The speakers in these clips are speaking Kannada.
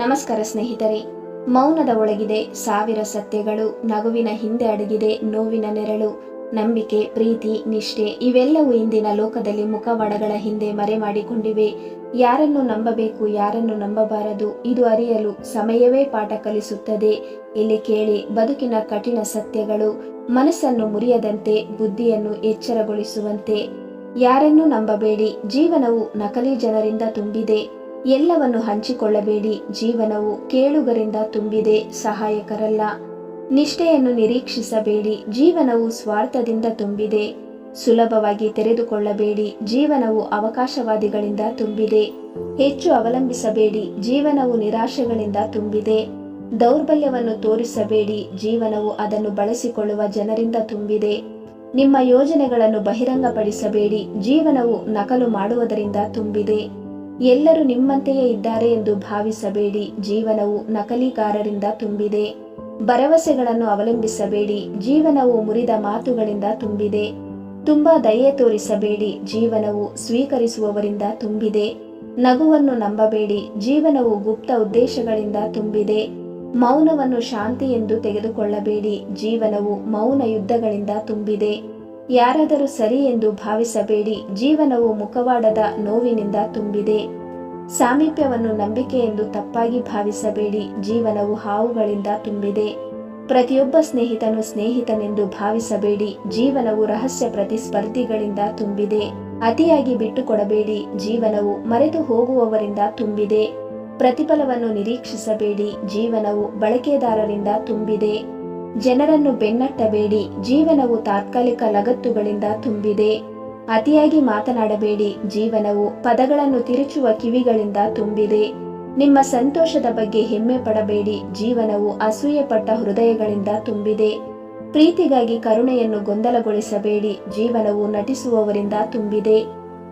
ನಮಸ್ಕಾರ ಸ್ನೇಹಿತರೆ. ಮೌನದ ಒಳಗಿದೆ ಸಾವಿರ ಸತ್ಯಗಳು, ನಗುವಿನ ಹಿಂದೆ ಅಡಗಿದೆ ನೋವಿನ ನೆರಳು, ನಂಬಿಕೆ, ಪ್ರೀತಿ, ನಿಷ್ಠೆ ಇವೆಲ್ಲವೂ ಇಂದಿನ ಲೋಕದಲ್ಲಿ ಮುಖವಾಡಗಳ ಹಿಂದೆ ಮರೆ ಮಾಡಿಕೊಂಡಿವೆ. ಯಾರನ್ನು ನಂಬಬೇಕು, ಯಾರನ್ನು ನಂಬಬಾರದು, ಇದು ಅರಿಯಲು ಸಮಯವೇ ಪಾಠ ಕಲಿಸುತ್ತದೆ. ಇಲ್ಲಿ ಕೇಳಿ ಬದುಕಿನ ಕಠಿಣ ಸತ್ಯಗಳು, ಮನಸ್ಸನ್ನು ಮುರಿಯದಂತೆ, ಬುದ್ಧಿಯನ್ನು ಎಚ್ಚರಗೊಳಿಸುವಂತೆ. ಯಾರನ್ನು ನಂಬಬೇಡಿ, ಜೀವನವು ನಕಲಿ ಜನರಿಂದ ತುಂಬಿದೆ. ಎಲ್ಲವನ್ನು ಹಂಚಿಕೊಳ್ಳಬೇಡಿ. ಜೀವನವು ಕೇಳುಗರಿಂದ ತುಂಬಿದೆ, ಸಹಾಯಕರಲ್ಲ. ನಿಷ್ಠೆಯನ್ನು ನಿರೀಕ್ಷಿಸಬೇಡಿ. ಜೀವನವು ಸ್ವಾರ್ಥದಿಂದ ತುಂಬಿದೆ. ಸುಲಭವಾಗಿ ತೆರೆದುಕೊಳ್ಳಬೇಡಿ. ಜೀವನವು ಅವಕಾಶವಾದಿಗಳಿಂದ ತುಂಬಿದೆ. ಹೆಚ್ಚು ಅವಲಂಬಿಸಬೇಡಿ. ಜೀವನವು ನಿರಾಶೆಗಳಿಂದ ತುಂಬಿದೆ. ದೌರ್ಬಲ್ಯವನ್ನು ತೋರಿಸಬೇಡಿ. ಜೀವನವು ಅದನ್ನು ಬಳಸಿಕೊಳ್ಳುವ ಜನರಿಂದ ತುಂಬಿದೆ. ನಿಮ್ಮ ಯೋಜನೆಗಳನ್ನು ಬಹಿರಂಗಪಡಿಸಬೇಡಿ. ಜೀವನವು ನಕಲು ಮಾಡುವುದರಿಂದ ತುಂಬಿದೆ. ಎಲ್ಲರೂ ನಿಮ್ಮಂತೆಯೇ ಇದ್ದಾರೆ ಎಂದು ಭಾವಿಸಬೇಡಿ. ಜೀವನವು ನಕಲಿಗಾರರಿಂದ ತುಂಬಿದೆ. ಭರವಸೆಗಳನ್ನು ಅವಲಂಬಿಸಬೇಡಿ. ಜೀವನವು ಮುರಿದ ಮಾತುಗಳಿಂದ ತುಂಬಿದೆ. ತುಂಬಾ ದಯೆ ತೋರಿಸಬೇಡಿ. ಜೀವನವು ಸ್ವೀಕರಿಸುವವರಿಂದ ತುಂಬಿದೆ. ನಗುವನ್ನು ನಂಬಬೇಡಿ. ಜೀವನವು ಗುಪ್ತ ಉದ್ದೇಶಗಳಿಂದ ತುಂಬಿದೆ. ಮೌನವನ್ನು ಶಾಂತಿ ಎಂದು ತೆಗೆದುಕೊಳ್ಳಬೇಡಿ. ಜೀವನವು ಮೌನ ಯುದ್ಧಗಳಿಂದ ತುಂಬಿದೆ. ಯಾರಾದರೂ ಸರಿ ಎಂದು ಭಾವಿಸಬೇಡಿ. ಜೀವನವು ಮುಖವಾಡದ ನೋವಿನಿಂದ ತುಂಬಿದೆ. ಸಾಮೀಪ್ಯವನ್ನು ನಂಬಿಕೆ ಎಂದು ತಪ್ಪಾಗಿ ಭಾವಿಸಬೇಡಿ. ಜೀವನವು ಹಾವುಗಳಿಂದ ತುಂಬಿದೆ. ಪ್ರತಿಯೊಬ್ಬ ಸ್ನೇಹಿತನು ಸ್ನೇಹಿತನೆಂದು ಭಾವಿಸಬೇಡಿ. ಜೀವನವು ರಹಸ್ಯ ಪ್ರತಿಸ್ಪರ್ಧಿಗಳಿಂದ ತುಂಬಿದೆ. ಅತಿಯಾಗಿ ಬಿಟ್ಟುಕೊಡಬೇಡಿ. ಜೀವನವು ಮರೆತು ಹೋಗುವವರಿಂದ ತುಂಬಿದೆ. ಪ್ರತಿಫಲವನ್ನು ನಿರೀಕ್ಷಿಸಬೇಡಿ. ಜೀವನವು ಬಳಕೆದಾರರಿಂದ ತುಂಬಿದೆ. ಜನರನ್ನು ಬೆನ್ನಟ್ಟಬೇಡಿ. ಜೀವನವು ತಾತ್ಕಾಲಿಕ ಲಗತ್ತುಗಳಿಂದ ತುಂಬಿದೆ. ಅತಿಯಾಗಿ ಮಾತನಾಡಬೇಡಿ. ಜೀವನವು ಪದಗಳನ್ನು ತಿರುಚುವ ಕಿವಿಗಳಿಂದ ತುಂಬಿದೆ. ನಿಮ್ಮ ಸಂತೋಷದ ಬಗ್ಗೆ ಹೆಮ್ಮೆ ಪಡಬೇಡಿ. ಜೀವನವು ಅಸೂಯೆಪಟ್ಟ ಹೃದಯಗಳಿಂದ ತುಂಬಿದೆ. ಪ್ರೀತಿಗಾಗಿ ಕರುಣೆಯನ್ನು ಗೊಂದಲಗೊಳಿಸಬೇಡಿ. ಜೀವನವು ನಟಿಸುವವರಿಂದ ತುಂಬಿದೆ.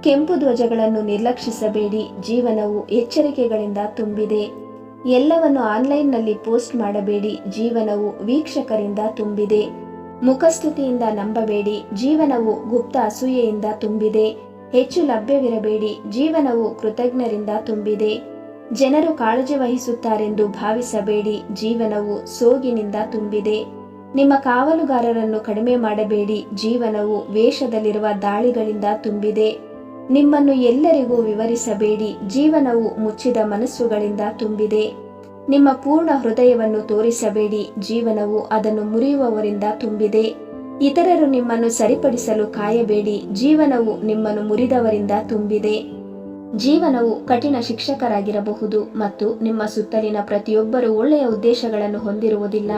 ಕೆಂಪು ಧ್ವಜಗಳನ್ನು ನಿರ್ಲಕ್ಷಿಸಬೇಡಿ. ಜೀವನವು ಎಚ್ಚರಿಕೆಗಳಿಂದ ತುಂಬಿದೆ. ಎಲ್ಲವನ್ನು ಆನ್ಲೈನ್ನಲ್ಲಿ ಪೋಸ್ಟ್ ಮಾಡಬೇಡಿ. ಜೀವನವು ವೀಕ್ಷಕರಿಂದ ತುಂಬಿದೆ. ಮುಖಸ್ತುತಿಯಿಂದ ನಂಬಬೇಡಿ, ಜೀವನವು ಗುಪ್ತ ಅಸೂಯೆಯಿಂದ ತುಂಬಿದೆ. ಹೆಚ್ಚು ಲಭ್ಯವಿರಬೇಡಿ, ಜೀವನವು ಕೃತಜ್ಞರಿಂದ ತುಂಬಿದೆ. ಜನರು ಕಾಳಜಿ ವಹಿಸುತ್ತಾರೆಂದು ಭಾವಿಸಬೇಡಿ, ಜೀವನವು ಸೋಗಿನಿಂದ ತುಂಬಿದೆ. ನಿಮ್ಮ ಕಾವಲುಗಾರರನ್ನು ಕಡಿಮೆ ಮಾಡಬೇಡಿ, ಜೀವನವು ವೇಷದಲ್ಲಿರುವ ದಾಳಿಗಳಿಂದ ತುಂಬಿದೆ. ನಿಮ್ಮನ್ನು ಎಲ್ಲರಿಗೂ ವಿವರಿಸಬೇಡಿ, ಜೀವನವು ಮುಚ್ಚಿದ ಮನಸ್ಸುಗಳಿಂದ ತುಂಬಿದೆ. ನಿಮ್ಮ ಪೂರ್ಣ ಹೃದಯವನ್ನು ತೋರಿಸಬೇಡಿ, ಜೀವನವು ಅದನ್ನು ಮುರಿಯುವವರಿಂದ ತುಂಬಿದೆ. ಇತರರು ನಿಮ್ಮನ್ನು ಸರಿಪಡಿಸಲು ಕಾಯಬೇಡಿ, ಜೀವನವು ನಿಮ್ಮನ್ನು ಮುರಿದವರಿಂದ ತುಂಬಿದೆ. ಜೀವನವು ಕಠಿಣ ಶಿಕ್ಷಕರಾಗಿರಬಹುದು ಮತ್ತು ನಿಮ್ಮ ಸುತ್ತಲಿನ ಪ್ರತಿಯೊಬ್ಬರೂ ಒಳ್ಳೆಯ ಉದ್ದೇಶಗಳನ್ನು ಹೊಂದಿರುವುದಿಲ್ಲ,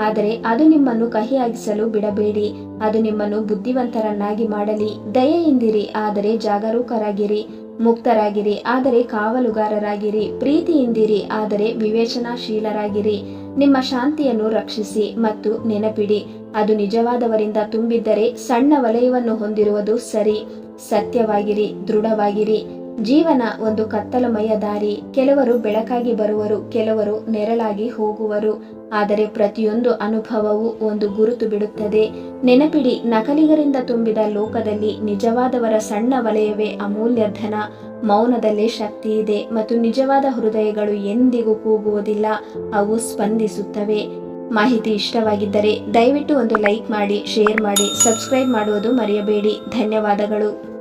ಆದರೆ ಅದು ನಿಮ್ಮನ್ನು ಕಹಿಯಾಗಿಸಲು ಬಿಡಬೇಡಿ, ಅದು ನಿಮ್ಮನ್ನು ಬುದ್ಧಿವಂತರನ್ನಾಗಿ ಮಾಡಲಿ. ದಯೆಯಿಂದಿರಿ, ಆದರೆ ಜಾಗರೂಕರಾಗಿರಿ. ಮುಕ್ತರಾಗಿರಿ, ಆದರೆ ಕಾವಲುಗಾರರಾಗಿರಿ, ಪ್ರೀತಿಯಿಂದಿರಿ, ಆದರೆ ವಿವೇಚನಾಶೀಲರಾಗಿರಿ. ನಿಮ್ಮ ಶಾಂತಿಯನ್ನು ರಕ್ಷಿಸಿ ಮತ್ತು ನೆನಪಿಡಿ, ಅದು ನಿಜವಾದವರಿಂದ ತುಂಬಿದ್ದರೆ ಸಣ್ಣ ವಲಯವನ್ನು ಹೊಂದಿರುವುದು ಸರಿ, ಸತ್ಯವಾಗಿರಿ, ದೃಢವಾಗಿರಿ. ಜೀವನ ಒಂದು ಕತ್ತಲಮಯ ದಾರಿ. ಕೆಲವರು ಬೆಳಕಾಗಿ ಬರುವರು, ಕೆಲವರು ನೆರಳಾಗಿ ಹೋಗುವರು. ಆದರೆ ಪ್ರತಿಯೊಂದು ಅನುಭವವು ಒಂದು ಗುರುತು ಬಿಡುತ್ತದೆ. ನೆನಪಿಡಿ, ನಕಲಿಗರಿಂದ ತುಂಬಿದ ಲೋಕದಲ್ಲಿ ನಿಜವಾದವರ ಸಣ್ಣ ವಲಯವೇ ಅಮೂಲ್ಯ ಧನ. ಮೌನದಲ್ಲೇ ಶಕ್ತಿ ಇದೆ ಮತ್ತು ನಿಜವಾದ ಹೃದಯಗಳು ಎಂದಿಗೂ ಕೂಗುವುದಿಲ್ಲ, ಅವು ಸ್ಪಂದಿಸುತ್ತವೆ. ಮಾಹಿತಿ ಇಷ್ಟವಾಗಿದ್ದರೆ ದಯವಿಟ್ಟು ಒಂದು ಲೈಕ್ ಮಾಡಿ, ಶೇರ್ ಮಾಡಿ, ಸಬ್ಸ್ಕ್ರೈಬ್ ಮಾಡುವುದು ಮರೆಯಬೇಡಿ. ಧನ್ಯವಾದಗಳು.